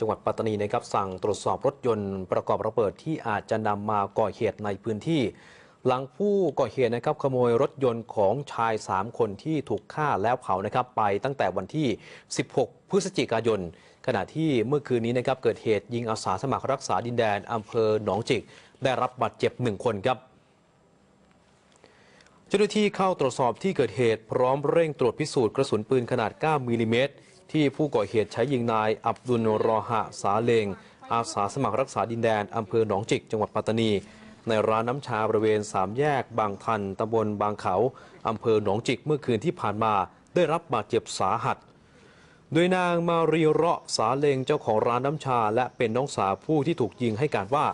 จังหวัดปัตตานีนะครับสั่งตรวจสอบรถยนต์ประกอบระเบิดที่อาจจะนำมาก่อเหตุในพื้นที่ หลังผู้ก่อเหตุนะครับขโมยรถยนต์ของชาย 3 คนที่ถูกฆ่าแล้วเผานะครับไปตั้งแต่วันที่ 16 พฤศจิกายน ขณะที่เมื่อคืนนี้นะครับเกิดเหตุยิงอาสาสมัครรักษาดินแดนอำเภอหนองจิก ได้รับบาดเจ็บหนึ่งคนครับเจ้าหน้าที่เข้าตรวจสอบที่เกิดเหตุพร้อมเร่งตรวจพิสูจน์กระสุนปืนขนาด 9 มิลลิเมตร ที่ผู้ก่อเหตุใช้ยิงนายอับดุลรอหะสาเลง อาสาสมัครรักษาดินแดนอำเภอหนองจิก จังหวัดปัตตานี ในร้านน้ำชาบริเวณสามแยก บางทันตำบลบางเขาอำเภอหนองจิกเมื่อคืนที่ผ่านมา ได้รับบาดเจ็บสาหัส โดยนางมารีเราะสาเลงเจ้าของร้านน้ำชา และเป็นน้องสาวผู้ที่ถูกยิงให้การว่า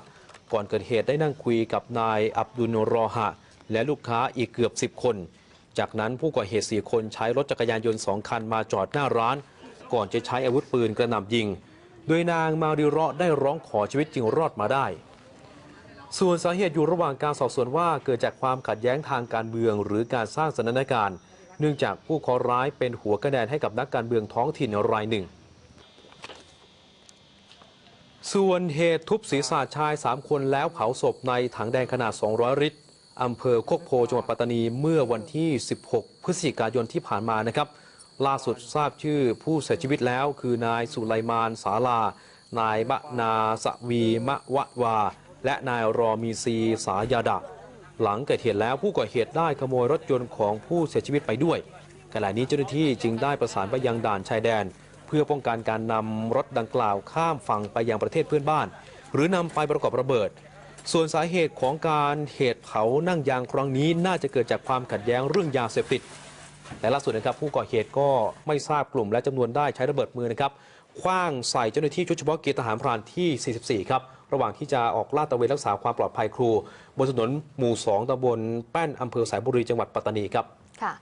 ก่อนเกิดเหตุได้นั่งคุยกับนายอับดุลรอหะ และลูกค้าอีกเกือบ 10 คน จากนั้นผู้ก่อเหตุ4คนใช้รถจักรยานยนต์2คันมาจอดหน้าร้าน ก่อนจะใช้อาวุธปืนกระหน่ำยิง โดยนางมารีเราะได้ร้องขอชีวิตจึงรอดมาได้ ส่วนสาเหตุอยู่ระหว่างการสอบสวนว่าเกิดจากความขัดแย้งทางการเมือง หรือการสร้างสถานการณ์ เนื่องจากผู้เคอร้ายเป็นหัวกระแดนให้กับนักการเมืองท้องถิ่นรายหนึ่ง ส่วนเหตุทุบศีรษะชาย 3 คนแล้วเผาศพในถังแดงขนาด 200 ลิตรอำเภอโคกโพจังหวัดปัตตานีเมื่อวันที่ 16 พฤศจิกายนที่ผ่านมานะครับ ล่าสุดทราบชื่อผู้เสียชีวิตแล้วคือนายสุไลมานสาลา นายบะนาสวีมะวะวา และนายรอมีซีสายาดะ หลังเกิดเหตุแล้วผู้ก่อเหตุได้ขโมยรถยนต์ของผู้เสียชีวิตไปด้วยขณะนี้เจ้าหน้าที่จึงได้ประสานไปยังด่านชายแดน เพื่อป้องกันการนำรถดังกล่าวข้ามฝั่งไปยังประเทศเพื่อนบ้าน หรือนำไปประกอบระเบิด ส่วนสาเหตุของการเหตุเผานั่งยางครั้งนี้น่าจะเกิดจากความขัดแย้งเรื่องยาเสพติด แต่ล่าสุดนะครับผู้ก่อเหตุก็ไม่ทราบกลุ่มและจำนวนได้ใช้ระเบิดมือนะครับคว้างใส่เจ้าหน้าที่ชุดเฉพาะกิจทหารพรานที่ 44 ครับ ระหว่างที่จะออกลาดตระเวนรักษาความปลอดภัยครู บนถนนหมู่ 2ตำบลแป้นอำเภอสายบุรีจังหวัดปัตตานีครับ ค่ะ